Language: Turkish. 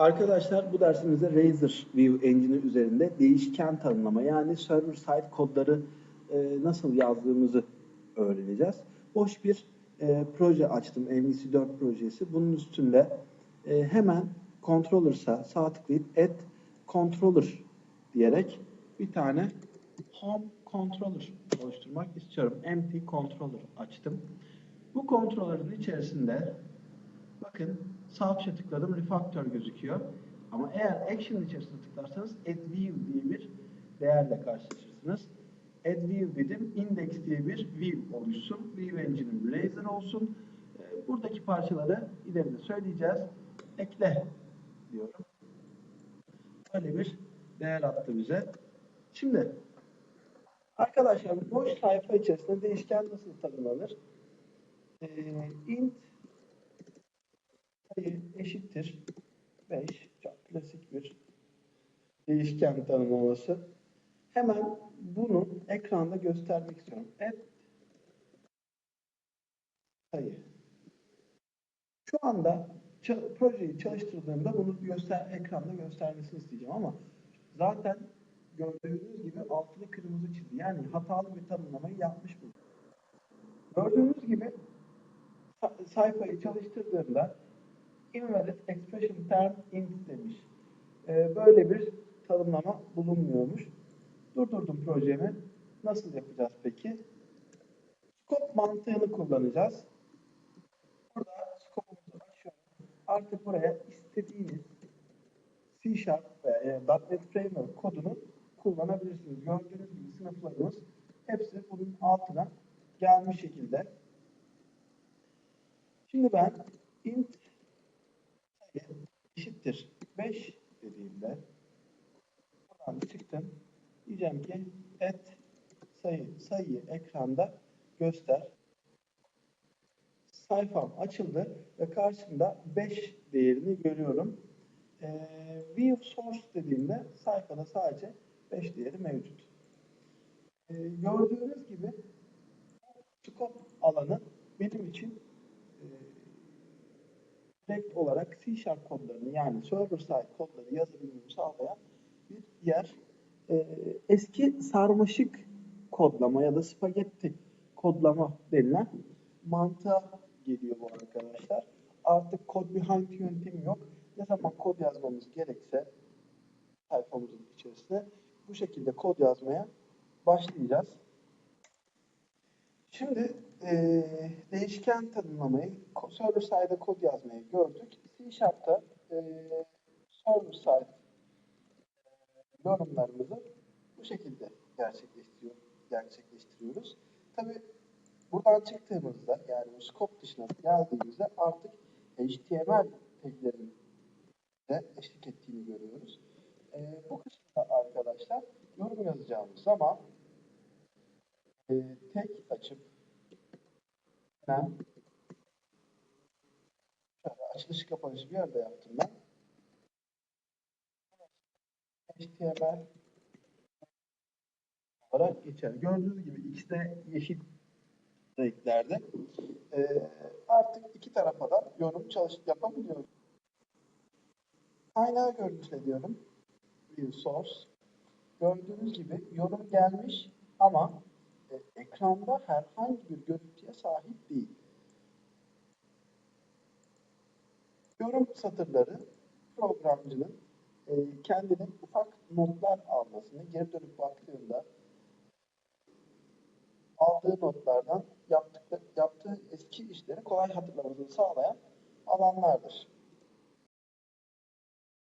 Arkadaşlar bu dersimizde Razor View Engine'i üzerinde değişken tanımlama yani server side kodları e, nasıl yazdığımızı öğreneceğiz. Boş bir e, proje açtım MVC4 projesi. Bunun üstünde e, hemen controllers'a sağ tıklayıp add controller diyerek bir tane home controller oluşturmak istiyorum. Empty controller açtım. Bu controller'ın içerisinde Bakın sağ tuşa tıkladım refactor gözüküyor. Ama eğer action içerisine tıklarsanız add view diye bir değerle karşılaşırsınız. Add view dedim. Index diye bir view oluşsun. View engine'in Razor olsun. Ee, Buradaki parçaları ileride söyleyeceğiz. Ekle diyorum. Böyle bir değer attı bize. Şimdi arkadaşlar boş sayfa içerisinde değişken nasıl tanımlanır? Ee, int sayı eşittir 5. Çok klasik bir değişken tanımlaması. Hemen bunu ekranda göstermek istiyorum. Add sayı. Şu anda projeyi çalıştırdığımda bunu göster ekranda göstermesini isteyeceğim ama zaten gördüğünüz gibi altılı kırmızı çizgi. Yani hatalı bir tanımlamayı yapmış bu. Gördüğünüz gibi sa- sayfayı çalıştırdığımda invalid expression term int demiş. Ee, böyle bir tanımlama bulunmuyormuş. Durdurdum projemi. Nasıl yapacağız peki? Scope mantığını kullanacağız. Burada scope'umuzu açıyorum. Artık buraya istediğiniz C Sharp ve e, .NET Framework kodunu kullanabilirsiniz. Gördüğünüz gibi sınıflarımız hepsi bunun altına gelmiş şekilde. Şimdi ben int eşittir 5 dediğimde buradan çıktım. Diyeceğim ki et sayı sayıyı ekranda göster. Sayfam açıldı ve karşımda 5 değerini görüyorum. Ee, view source dediğimde sayfada sadece 5 değeri mevcut. Ee, gördüğünüz gibi scope alanı benim için direkt olarak C Sharp kodlarını yani server side kodları yazabilmemi sağlayan bir yer. Ee, eski sarmaşık kodlama ya da spagetti kodlama denilen mantığa geliyor bu arkadaşlar. Artık code behind yöntemi yok. Ne zaman kod yazmamız gerekse sayfamızın içerisine bu şekilde kod yazmaya başlayacağız. Şimdi eee, değişken tanımlamayı, server side kod yazmayı gördük. C Sharp'ta eee server side eee, yorumlarımızı bu şekilde gerçekleştiriyor, gerçekleştiriyoruz. Tabi buradan çıktığımızda yani bu scope dışına geldiğimizde artık HTML taglerin de eşlik ettiğini görüyoruz. Eee, bu kısımda arkadaşlar yorum yazacağımız zaman eee tek açıp şöyle açılış kapanışı bir yerde yaptım ben. HTML olarak geçer. Gördüğünüz gibi ikisi de yeşil renklerde. Ee, artık iki tarafa da yorum çalışıp yapabiliyoruz. Kaynağı görüntüle diyorum. View source. Gördüğünüz gibi yorum gelmiş ama ekranda herhangi bir görüntüye sahip değil. Yorum satırları programcının e, kendine ufak notlar almasını geri dönüp baktığında aldığı notlardan yaptıkları, yaptığı eski işleri kolay hatırlamasını sağlayan alanlardır.